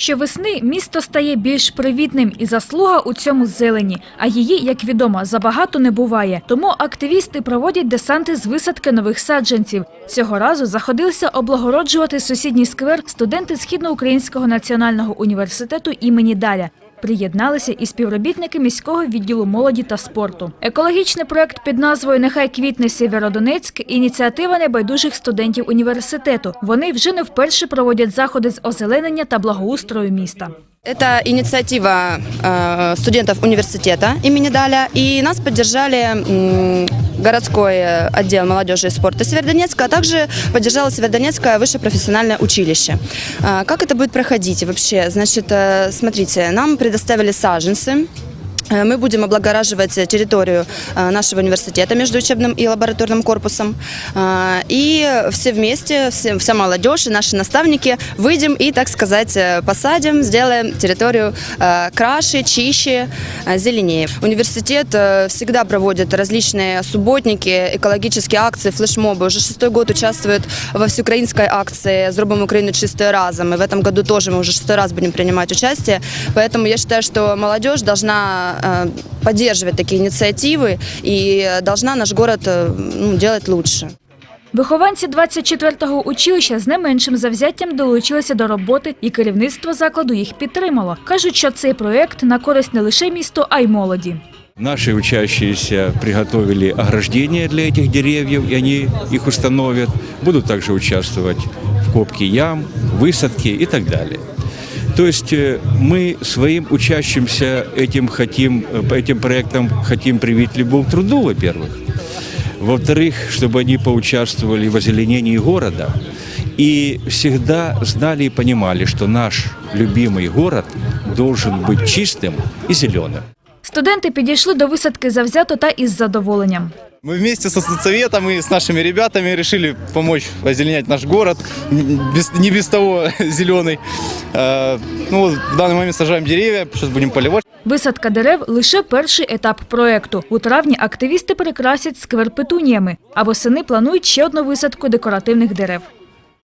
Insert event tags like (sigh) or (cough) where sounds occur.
Щовесни місто стає більш привітним і заслуга у цьому зелені, а її, як відомо, забагато не буває. Тому активісти проводять десанти з висадки нових саджанців. Цього разу заходилися облагороджувати сусідній сквер студенти Східноукраїнського національного університету імені Даря. Приєдналися і співробітники міського відділу молоді та спорту. Екологічний проект під назвою Нехай квітне Сєвєродонецьк ініціатива небайдужих студентів університету. Вони вже не вперше проводять заходи з озеленення та благоустрою міста. Это инициатива э, студентов университета имени Даля, и нас поддержали городской э, отдел молодежи и спорта Северодонецка, а также поддержало Северодонецкое высшее профессиональное училище. Э, Как это будет проходить вообще? Значит, э, смотрите, нам предоставили саженцы, Э, Мы будем облагораживать территорию э, нашего университета между учебным и лабораторным корпусом. Э, И все вместе, вся молодежь и наши наставники выйдем и, так сказать, э, посадим, сделаем территорию э, краше, чище, э, зеленее. Университет э, всегда проводит различные субботники, экологические акции, флешмобы. Уже шестой год участвует во всеукраинской акции «Зробимо Украину чистую разом». И в этом году тоже мы уже шестой раз будем принимать участие. Поэтому я считаю, что молодежь должна э, поддерживать такие инициативы и э, должна наш город э, ну, делать лучше. Вихованці 24-го училища з не меншим завзяттям долучилися до роботи, і керівництво закладу їх підтримало. кажуть, що цей проект на користь не лише місту, а й молоді. Наши учащиеся приготовили ограждения для этих деревьев, и они их установят. Будут также участвовать в копке ям, высадке и так далее. То есть э, мы своим учащимся этим хотим, э, по этим проектам хотим привить любовь к труду, во-первых. Во-вторых, чтобы они поучаствовали в озеленении города и всегда знали и понимали, что наш любимый город должен быть чистым и зеленым. Студенти підійшли до висадки завзято та із задоволенням. Мы вместе со соцсоветом и с нашими ребятами решили помочь озеленять наш город, м, без- не без того (laughs) зеленый. Э, Ну, вот в данный момент сажаем деревья, сейчас будем поливать. Висадка дерев лише перший етап проекту. У травні активісти прикрасять сквер петуніями, а восени планують ще одну висадку декоративних дерев.